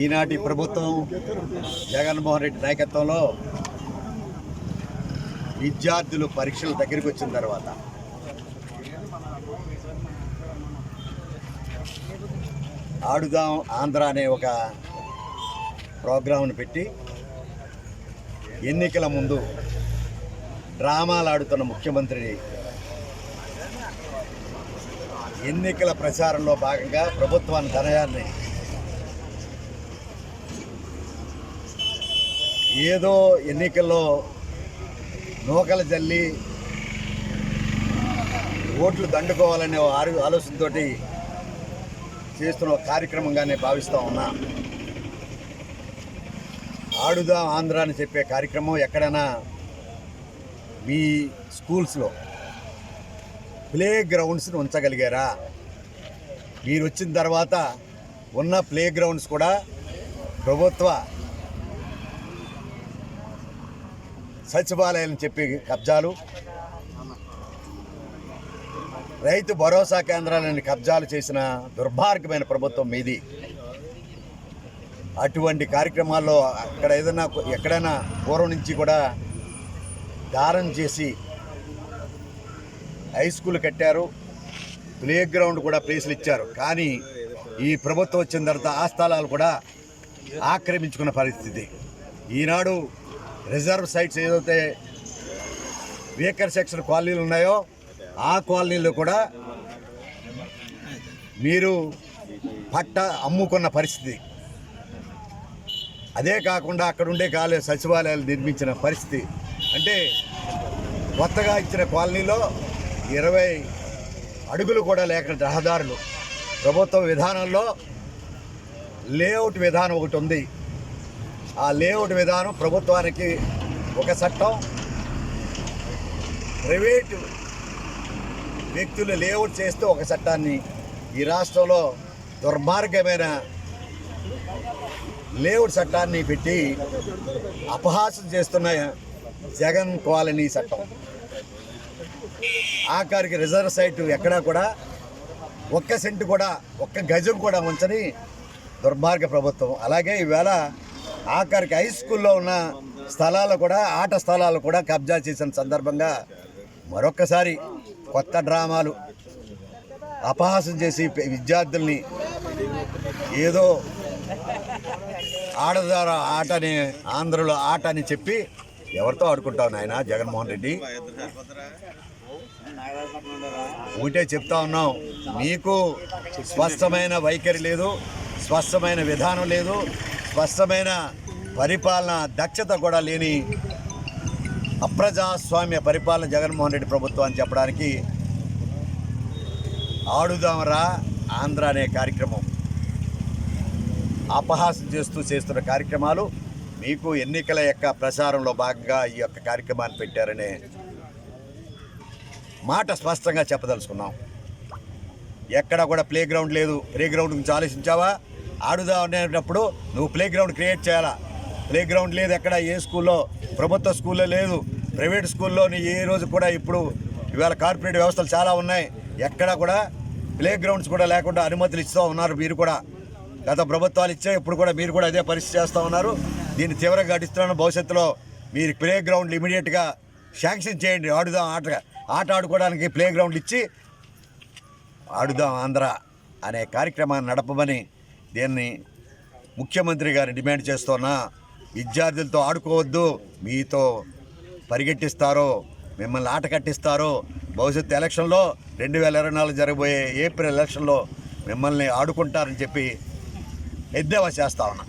ఈనాటి ప్రభుత్వం జగన్మోహన్ రెడ్డి నాయకత్వంలో విద్యార్థులు పరీక్షలు దగ్గరికి వచ్చిన తర్వాత ఆడుదాం ఆంధ్ర అనే ఒక ప్రోగ్రాంను పెట్టి ఎన్నికల ముందు డ్రామాలు ఆడుతున్న ముఖ్యమంత్రిని ఎన్నికల ప్రచారంలో భాగంగా ప్రభుత్వాన్ని ధనయాన్ని ఏదో ఎన్నికల్లో నూకలు చల్లి ఓట్లు దండుకోవాలనే ఆరు ఆలోచనతోటి చేస్తున్న కార్యక్రమంగానే భావిస్తూ ఉన్నా. ఆడుదా ఆంధ్ర అని చెప్పే కార్యక్రమం ఎక్కడైనా మీ స్కూల్స్లో ప్లే గ్రౌండ్స్ని ఉంచగలిగారా? మీరు వచ్చిన తర్వాత ఉన్న ప్లే గ్రౌండ్స్ కూడా ప్రభుత్వ సచివాలయాలను చెప్పి కబ్జాలు. రైతు భరోసా కేంద్రాలను కబ్జాలు చేసిన దుర్మార్గమైన ప్రభుత్వం మీది. అటువంటి కార్యక్రమాల్లో అక్కడ ఏదైనా ఎక్కడైనా పూర్వం నుంచి కూడా దారం చేసి హై స్కూల్ కట్టారు. ప్లే గ్రౌండ్ కూడా ప్లేసులు ఇచ్చారు. కానీ ఈ ప్రభుత్వం వచ్చిన తర్వాత ఆ స్థలాలు కూడా ఆక్రమించుకున్న పరిస్థితి. ఈనాడు రిజర్వ్ సైట్స్ ఏదైతే వీకర్ సెక్షన్ కాలనీలు ఉన్నాయో ఆ కాలనీలో కూడా మీరు పట్ట అమ్ముకున్న పరిస్థితి. అదే కాకుండా అక్కడ ఉండే కాలేజ్ సచివాలయాలు నిర్మించిన పరిస్థితి. అంటే కొత్తగా ఇచ్చిన కాలనీలో ఇరవై అడుగులు కూడా లేక రహదారులు. ప్రభుత్వ విధానంలో లేఅవుట్ విధానం ఒకటి ఉంది. ఆ లేఅవుట్ విధానం ప్రభుత్వానికి ఒక చట్టం. ప్రైవేటు వ్యక్తులు లేఅవుట్ చేస్తూ ఒక చట్టాన్ని ఈ రాష్ట్రంలో దుర్మార్గమైన లేఅవుట్ చట్టాన్ని పెట్టి అపహాసం చేస్తున్న జగన్ కాలనీ చట్టం. ఆఖరికి రిజర్వ్ సైట్ ఎక్కడా కూడా ఒక్క సెంటు కూడా ఒక్క గజం కూడా ఉంచని దుర్మార్గ ప్రభుత్వం. అలాగే ఈవేళ ఆఖరికి హై స్కూల్లో ఉన్న స్థలాలు కూడా ఆట స్థలాలు కూడా కబ్జా చేసిన సందర్భంగా మరొక్కసారి కొత్త డ్రామాలు అపహాసం చేసి విద్యార్థుల్ని ఏదో ఆడదార ఆట అని ఆంధ్రలో ఆట అని చెప్పి ఎవరితో ఆడుకుంటావు నాయన? జగన్మోహన్ రెడ్డి. ఒకటే చెప్తా ఉన్నాం మీకు స్పష్టమైన వైఖరి లేదు స్పష్టమైన విధానం లేదు స్పష్టమైన పరిపాలన దక్షత కూడా లేని అప్రజాస్వామ్య పరిపాలన జగన్మోహన్ రెడ్డి ప్రభుత్వం అని చెప్పడానికి ఆడుదామరా ఆంధ్ర అనే కార్యక్రమం. అపహాసం చేస్తూ చేస్తున్న కార్యక్రమాలు మీకు ఎన్నికల యొక్క ప్రచారంలో భాగంగా ఈ యొక్క కార్యక్రమాన్ని పెట్టారనే మాట స్పష్టంగా చెప్పదలుచుకున్నాం. ఎక్కడ కూడా ప్లే గ్రౌండ్ లేదు. ప్లే గ్రౌండ్ గురించి ఆలోచించావా? ఆడుదా అనేటప్పుడు నువ్వు ప్లే గ్రౌండ్ క్రియేట్ చేయాలా? ప్లే గ్రౌండ్ లేదు ఎక్కడ? ఏ స్కూల్లో? ప్రభుత్వ స్కూల్లో లేదు. ప్రైవేట్ స్కూల్లోని ఏ రోజు కూడా ఇప్పుడు ఇవాళ కార్పొరేట్ వ్యవస్థలు చాలా ఉన్నాయి. ఎక్కడ కూడా ప్లే గ్రౌండ్స్ కూడా లేకుండా అనుమతులు ఇస్తూ ఉన్నారు మీరు కూడా. గత ప్రభుత్వాలు ఇచ్చే ఇప్పుడు కూడా మీరు కూడా అదే పరిస్థితి చేస్తూ ఉన్నారు. దీన్ని తీవ్రంగా గడిస్తున్నాను భవిష్యత్తులో మీరు ప్లే గ్రౌండ్లు ఇమీడియట్గా శాంక్షన్ చేయండి. ఆడుదాం ఆట ఆట ఆడుకోవడానికి ప్లే గ్రౌండ్లు ఇచ్చి ఆడుదాం ఆంధ్ర అనే కార్యక్రమాన్ని నడపమని దీన్ని ముఖ్యమంత్రి గారు డిమాండ్ చేస్తున్నా విద్యార్థులతో ఆడుకోవద్దు మీతో పరిగెట్టిస్తారో మిమ్మల్ని ఆట కట్టిస్తారో భవిష్యత్తు ఎలక్షన్లో రెండు వేల ఇరవై నాలుగు జరగబోయే ఏప్రిల్ ఎలక్షన్లో మిమ్మల్ని ఆడుకుంటారని చెప్పి ఎద్దేవా చేస్తా ఉన్నా.